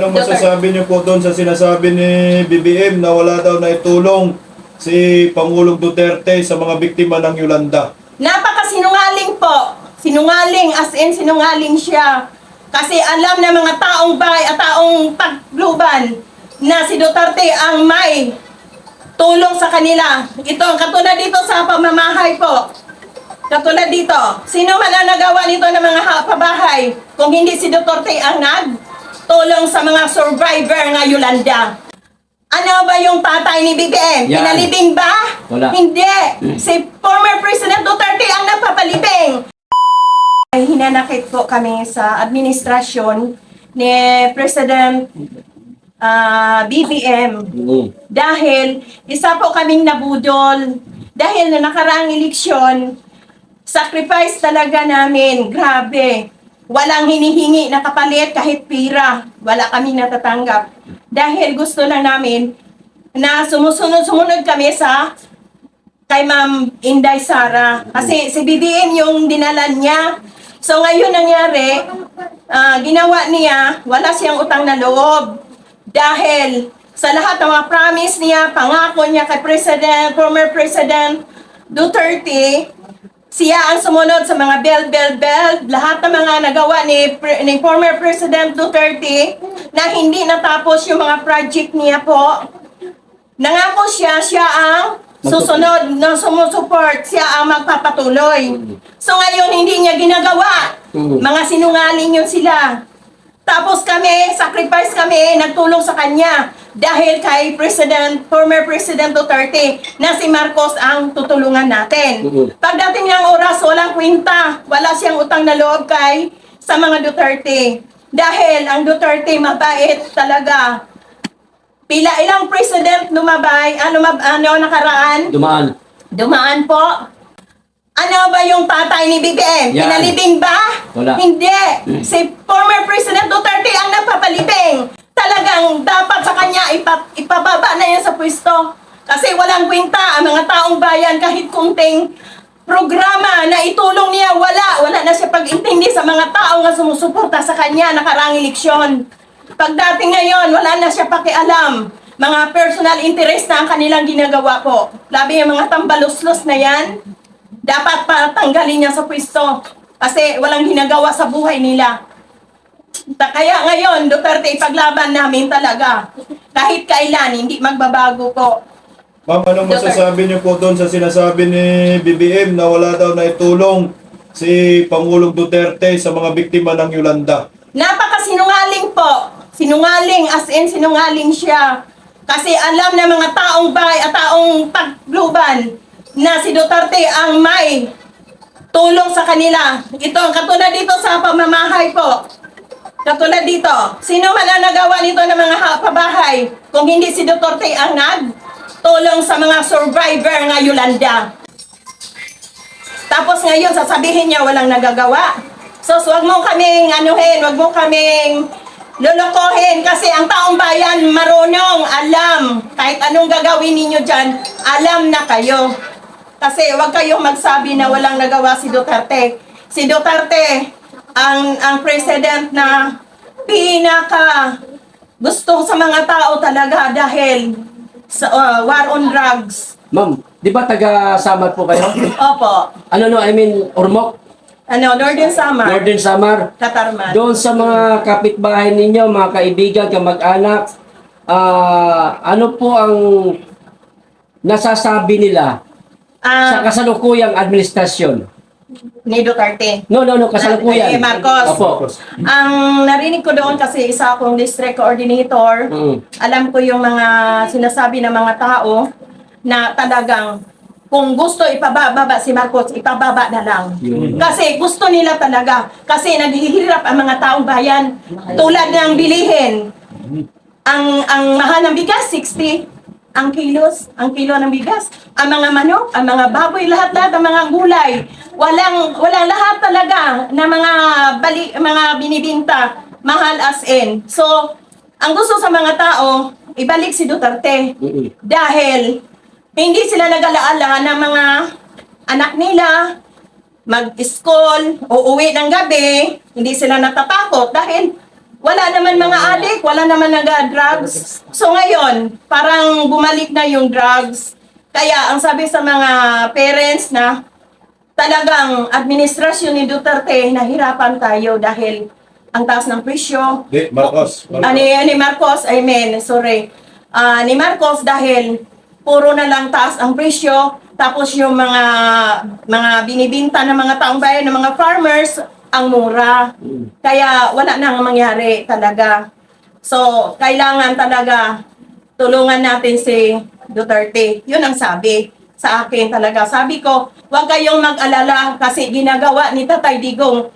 anong masasabi niyo po doon sa sinasabi ni BBM na wala daw na itulong si Pangulong Duterte sa mga biktima ng Yolanda? Napakasinungaling po. Sinungaling, as in sinungaling siya. Kasi alam ng mga taong bay at taong pagluban na si Duterte ang may tulong sa kanila. Ito, katulad dito sa pamamahay po. Katulad dito, sino man ang nagawa nito ng mga ha- pabahay kung hindi si Duterte ang nagtulong sa mga survivor nga Yolanda? Ano ba yung tatay ni BBM? Yan. Pinalibing ba? Wala. Hindi. Si former President Duterte ang nagpapalibing. Ay hinanakit po kami sa administrasyon ni President ah, BBM Mm. dahil isa po kaming nabudol dahil na nakaraang eleksyon sacrifice talaga namin grabe walang hinihingi na kapalit kahit pira wala kami natatanggap dahil gusto lang namin na sumusunod-sumunod kami sa kay Ma'am Inday Sara. Kasi si BBM yung dinalan niya. So ngayon nangyari, ah, ginawa niya, wala siyang utang na loob. Dahil sa lahat ng mga promise niya, pangako niya kay President, former President Duterte, siya ang sumunod sa mga bell, bell, bell, lahat ng mga nagawa ni, ni former President Duterte na hindi natapos yung mga project niya po. Nangako siya, siya ang susunod na sumusuport, siya ang magpapatuloy. So ngayon, hindi niya ginagawa. Mhm. Mga sinungaling yun sila. Tapos kami, sacrifice kami, nagtulong sa kanya dahil kay President, former President Duterte na si Marcos ang tutulungan natin. Mhm. Pagdating ng oras, walang kwenta. Wala siyang utang na loob kay sa mga Duterte. Dahil ang Duterte mabait talaga. Pila ilang president lumabay, ano, ano nakaraan? Dumaan. Dumaan po. Ano ba yung tatay ni BBM? Yan. Pinalibing ba? Wala. Hindi. Si former President Duterte ang nagpapalibing. Talagang dapat sa kanya ipa, ipababa na yan sa pwesto. Kasi walang kwenta ang mga taong bayan kahit kunting programa na itulong niya, wala. Wala na siya pag-intindi sa mga tao nga sumusuporta sa kanya nakarang eleksyon. Pagdating ngayon, wala na siya pakialam. Mga personal interest na ang kanilang ginagawa po. Labi yung mga tambaluslos na yan, dapat patanggalin niya sa pwesto. Kasi walang ginagawa sa buhay nila. Kaya ngayon, Duterte, ipaglaban namin talaga. Kahit kailan, hindi magbabago po. Ma'am, anong Duterte. masasabi niyo po doon sa sinasabi ni BBM na wala daw na itulong si Pangulong Duterte sa mga biktima ng Yolanda? Napakasinungaling po. Sinungaling, as in sinungaling siya. Kasi alam ng mga taong bay at taong pagluban na si Duterte ang may tulong sa kanila. Ito, katulad dito sa pamamahay po. Katulad dito, sino man ang nagawa nito ng mga ha- pabahay kung hindi si Duterte ang nagtulong sa mga survivor nga Yolanda. Tapos ngayon, sasabihin niya walang nagagawa. So, so wag mo kaming anuhin, wag mo kaming lulukohin kasi ang taong bayan marunong, alam. Kahit anong gagawin ninyo dyan, alam na kayo. Kasi wag kayong magsabi na walang nagawa si Duterte. Si Duterte, ang, ang president na pinaka gusto sa mga tao talaga dahil sa uh, war on drugs. Ma'am, di ba taga-Samar po kayo? Opo. Ano no, I mean, Ormoc, Ano, Northern Summer. Northern Samar. Katarman. Doon sa mga kapitbahay ninyo, mga kaibigan, kamag-anak, ah, ano po ang nasasabi nila sa Ah, kasalukuyang administrasyon? ni Duterte. No, no, no, kasalukuyan. Eh, Marcos. Opo. Ang narinig ko doon kasi isa akong district coordinator. Mm. Alam ko yung mga sinasabi ng mga tao na talagang kung gusto ipababa si Marcos, ipababa na lang. Yun. Kasi gusto nila talaga. Kasi naghihirap ang mga taong bayan. Tulad ng bilihin. Ang ang mahal ng bigas, 60 ang kilos, ang kilo ng bigas. Ang mga manok, ang mga baboy, lahat-lahat ang mga gulay. Walang walang lahat talaga na mga bali, mga binibinta mahal as in. So, ang gusto sa mga tao, ibalik si Duterte. Dahil hindi sila nag-alaala ng mga anak nila mag-school, uuwi ng gabi, hindi sila natatakot dahil Wala naman mga adik, wala naman nag-drugs. So ngayon, parang bumalik na yung drugs. Kaya ang sabi sa mga parents na talagang administrasyon ni Duterte, nahirapan tayo dahil ang taas ng presyo, Di, Marcos. Marcos. Ah, ni, ni Marcos, I mean, sorry. Ah, ni Marcos dahil puro na lang taas ang presyo, tapos yung mga mga binibinta ng mga taong bayan, ng mga farmers, ang mura. Kaya wala nang mangyari talaga. So, kailangan talaga tulungan natin si Duterte. Yun ang sabi sa akin talaga. Sabi ko, huwag kayong mag-alala kasi ginagawa ni Tatay Digong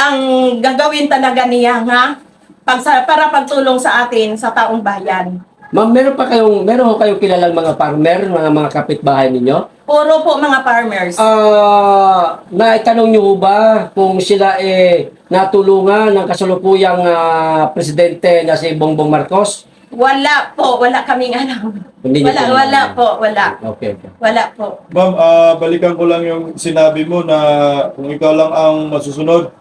ang gagawin talaga niya nga pag para pagtulong sa atin sa taong bayan. Ma'am, meron pa kayong, meron ho kayong kilalang mga farmer, mga mga kapitbahay ninyo? Puro po mga farmers. Ah, naitanong niyo ho ba kung sila eh natulungan ng kasalukuyang ah, presidente na si Bongbong Marcos? Wala po, wala kaming alam. Hindi niyo Wala, po wala alam. po, wala. Okay. okay. Wala po. Ma'am, ah, balikan ko lang yung sinabi mo na kung ikaw lang ang masusunod,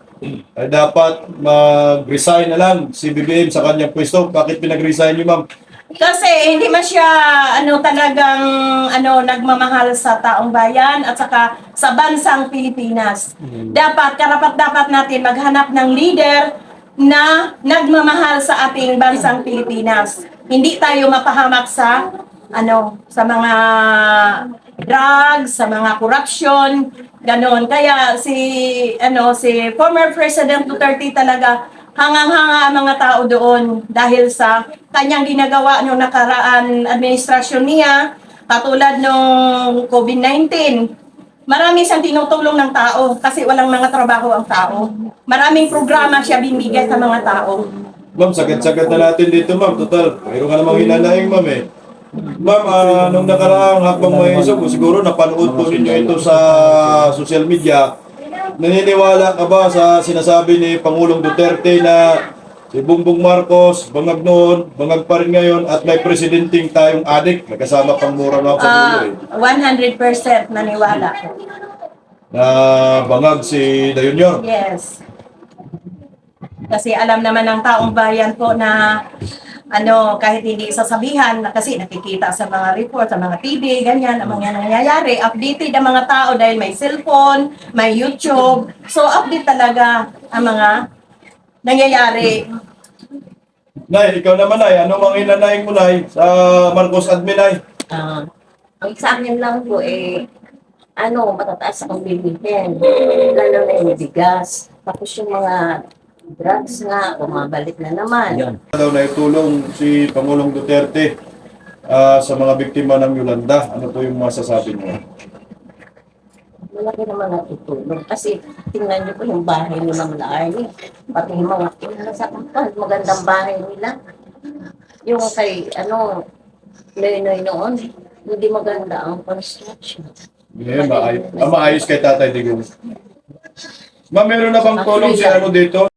ay dapat mag-resign na lang si BBM sa kanyang pwesto. Bakit pinag-resign niyo, ma'am? Kasi hindi man siya ano talagang ano nagmamahal sa taong bayan at saka sa bansang Pilipinas. Dapat karapat dapat natin maghanap ng leader na nagmamahal sa ating bansang Pilipinas. Hindi tayo mapahamak sa ano sa mga drugs, sa mga corruption, ganon. Kaya si ano si former President Duterte talaga hangang-hanga ang mga tao doon dahil sa kanyang ginagawa noong nakaraan administrasyon niya, katulad nung COVID-19. Marami siyang tinutulong ng tao kasi walang mga trabaho ang tao. Maraming programa siya binigay sa mga tao. Ma'am, sagad-sagad na natin dito, ma'am. Total, mayroon ka namang hinanaing, ma'am eh. Ma'am, ah, nung nakaraang habang may isog, siguro napanood po ninyo ito sa social media. Naniniwala ka ba sa sinasabi ni Pangulong Duterte na si Bongbong Marcos, bangag noon, bangag pa rin ngayon, at may presidenting tayong adik, may kasama pang mura nga sa dulo Ah, eh, 100% naniwala. na bangag si Da Junior. Yes. Kasi alam naman ng taong bayan po na ano, kahit hindi sasabihan, na kasi nakikita sa mga report, sa mga TV, ganyan, ang mga nangyayari. Updated ang mga tao dahil may cellphone, may YouTube. So, update talaga ang mga nangyayari. Nay, ikaw naman ay, ano mga hinanaing mo nay sa Marcos admin ay? Ah, ang sa akin lang po eh, ano, matataas ang bilihin. Lalo na yung bigas. Tapos yung mga drugs nga, bumabalik na naman. Yan. daw na itulong si Pangulong Duterte ah, sa mga biktima ng Yolanda. Ano po yung masasabi mo? Malaki naman ang tutulong. Kasi tingnan niyo po yung bahay ni Ma'am Arnie. Pati yung mga yung sa kapal, magandang bahay nila. Yung kay, ano, Noy-Noy noon, hindi maganda ang construction. Ngayon, maayos, ah, maayos kay Tatay Digong. Ma'am, meron na bang tulong si ano dito?